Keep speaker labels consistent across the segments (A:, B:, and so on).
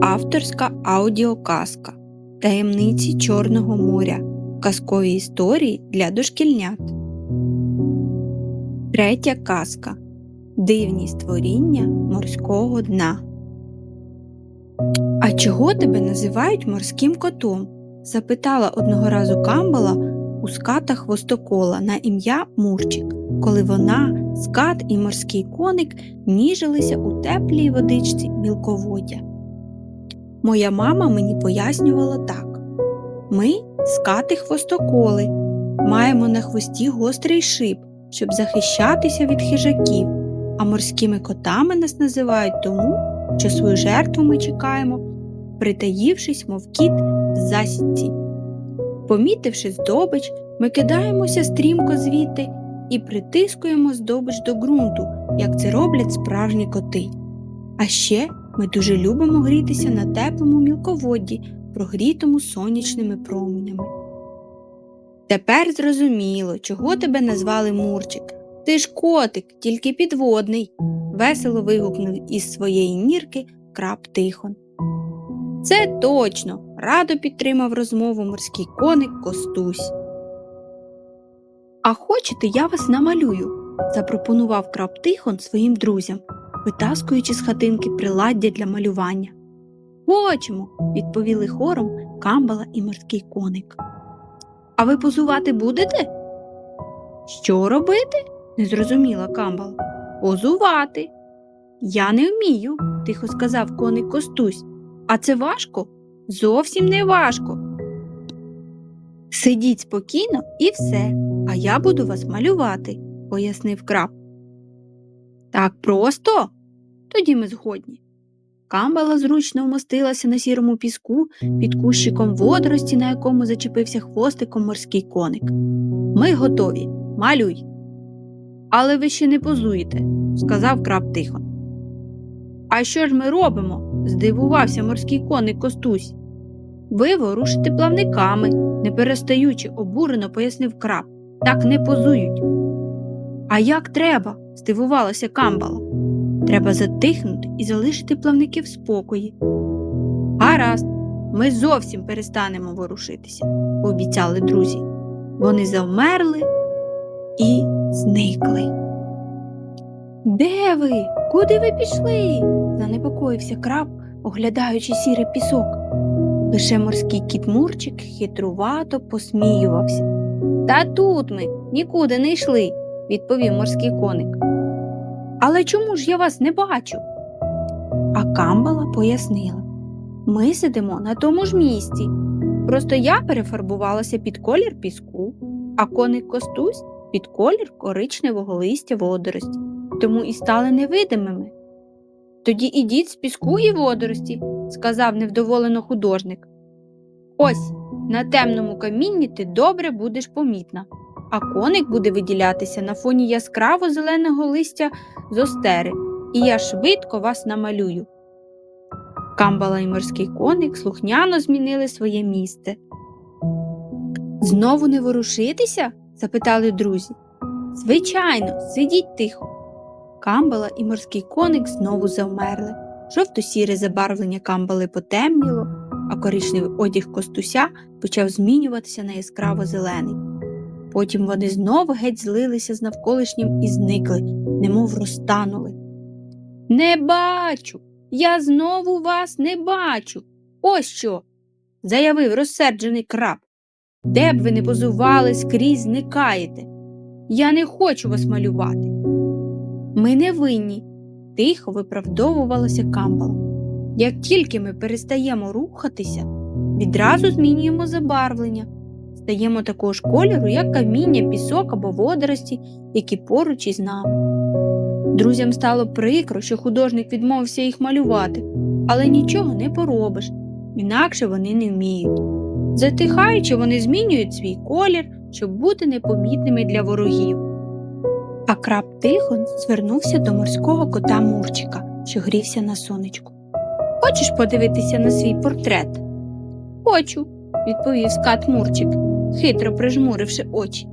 A: Авторська аудіоказка Таємниці Чорного моря. Казкові історії для дошкільнят. Третя казка Дивні створіння морського дна. А чого тебе називають морським котом? запитала одного разу Камбала у ската хвостокола на ім'я Мурчик, коли вона, скат і морський коник ніжилися у теплій водичці мілководдя. Моя мама мені пояснювала так: ми скати хвостоколи, маємо на хвості гострий шип, щоб захищатися від хижаків, а морськими котами нас називають тому, що свою жертву ми чекаємо, притаївшись, мов кіт в засідці. Помітивши здобич, ми кидаємося стрімко звідти і притискуємо здобич до ґрунту, як це роблять справжні коти. А ще ми дуже любимо грітися на теплому мілководді, прогрітому сонячними променями. Тепер зрозуміло, чого тебе назвали Мурчик. Ти ж котик, тільки підводний, весело вигукнув із своєї нірки краб Тихон. Це точно, радо підтримав розмову морський коник Костусь. А хочете, я вас намалюю, запропонував краб Тихон своїм друзям, витаскуючи з хатинки приладдя для малювання. Хочемо, відповіли хором камбала і морський коник. А ви позувати будете? Що робити? не зрозуміла камбала. Позувати. Я не вмію, тихо сказав коник Костусь. А це важко? Зовсім не важко. Сидіть спокійно і все, а я буду вас малювати, пояснив краб. Так просто? Тоді ми згодні. Камбала зручно вмостилася на сірому піску під кущиком водорості, на якому зачепився хвостиком морський коник. Ми готові, малюй. Але ви ще не позуєте, сказав краб тихо. А що ж ми робимо? здивувався морський коник Костусь. Ви ворушите плавниками, не перестаючи, обурено пояснив краб. Так не позують. А як треба? здивувалася камбала. Треба затихнути і залишити плавники в спокої. Гаразд, ми зовсім перестанемо ворушитися, пообіцяли друзі. Вони завмерли і зникли. Де ви? Куди ви пішли? занепокоївся краб, оглядаючи сірий пісок. Лише морський кіт Мурчик хитрувато посміювався. Та тут ми нікуди не йшли, відповів морський коник. Але чому ж я вас не бачу? А камбала пояснила ми сидимо на тому ж місці. Просто я перефарбувалася під колір піску, а коник костусь під колір коричневого листя водорості, тому і стали невидимими. Тоді ідіть з піску і водорості, сказав невдоволено художник. Ось на темному камінні ти добре будеш помітна, а коник буде виділятися на фоні яскраво зеленого листя з остери, і я швидко вас намалюю. Камбала і морський коник слухняно змінили своє місце. Знову не ворушитися? запитали друзі. Звичайно, сидіть тихо. Камбала і морський коник знову завмерли. Жовто-сіре забарвлення камбали потемніло, а коричневий одяг костуся почав змінюватися на яскраво зелений. Потім вони знову геть злилися з навколишнім і зникли, немов розтанули. Не бачу, я знову вас не бачу. Ось що, заявив розсерджений краб. Де б ви не позували, скрізь зникаєте. Я не хочу вас малювати. Ми не винні, тихо виправдовувалася камбала. Як тільки ми перестаємо рухатися, відразу змінюємо забарвлення, стаємо такого ж кольору, як каміння, пісок або водорості, які поруч із нами. Друзям стало прикро, що художник відмовився їх малювати, але нічого не поробиш, інакше вони не вміють. Затихаючи, вони змінюють свій колір, щоб бути непомітними для ворогів. А краб Тихон звернувся до морського кота Мурчика, що грівся на сонечку. Хочеш подивитися на свій портрет? Хочу, відповів скат Мурчик, хитро прижмуривши очі.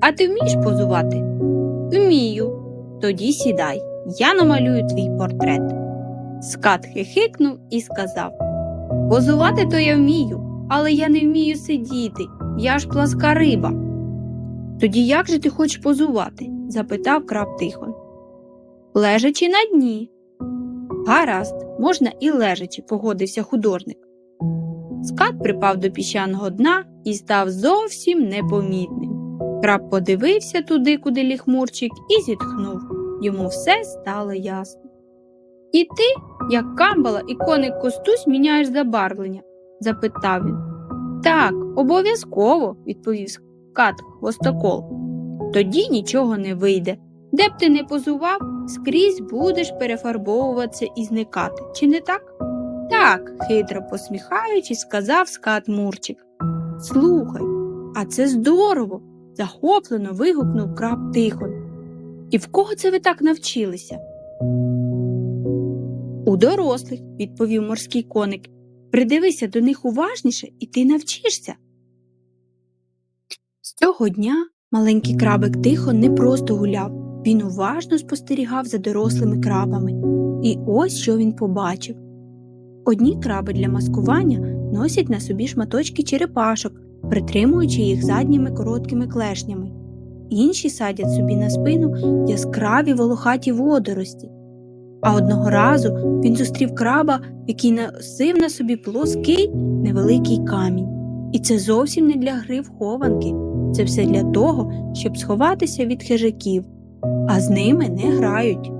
A: А ти вмієш позувати? Вмію. Тоді сідай, я намалюю твій портрет. Скат хихикнув і сказав Позувати то я вмію, але я не вмію сидіти, я ж пласка риба. Тоді як же ти хочеш позувати? запитав краб Тихон. Лежачи на дні. Гаразд, можна і лежачи, погодився художник. Скат припав до піщаного дна і став зовсім непомітним. Краб подивився туди, куди ліг Мурчик, і зітхнув. Йому все стало ясно. І ти, як камбала і коник костусь, міняєш забарвлення? запитав він. Так, обов'язково, відповів скат хвостокол. Тоді нічого не вийде. Де б ти не позував, скрізь будеш перефарбовуватися і зникати, чи не так? Так, хитро посміхаючись, сказав скат Мурчик. Слухай, а це здорово. захоплено вигукнув краб Тихон. І в кого це ви так навчилися? У дорослих, відповів морський коник. Придивися до них уважніше, і ти навчишся. З цього дня маленький крабик тихо не просто гуляв, він уважно спостерігав за дорослими крабами. І ось що він побачив. Одні краби для маскування носять на собі шматочки черепашок, притримуючи їх задніми короткими клешнями. Інші садять собі на спину яскраві волохаті водорості. А одного разу він зустрів краба, який носив на собі плоский невеликий камінь. І це зовсім не для гри в хованки, це все для того, щоб сховатися від хижаків, а з ними не грають.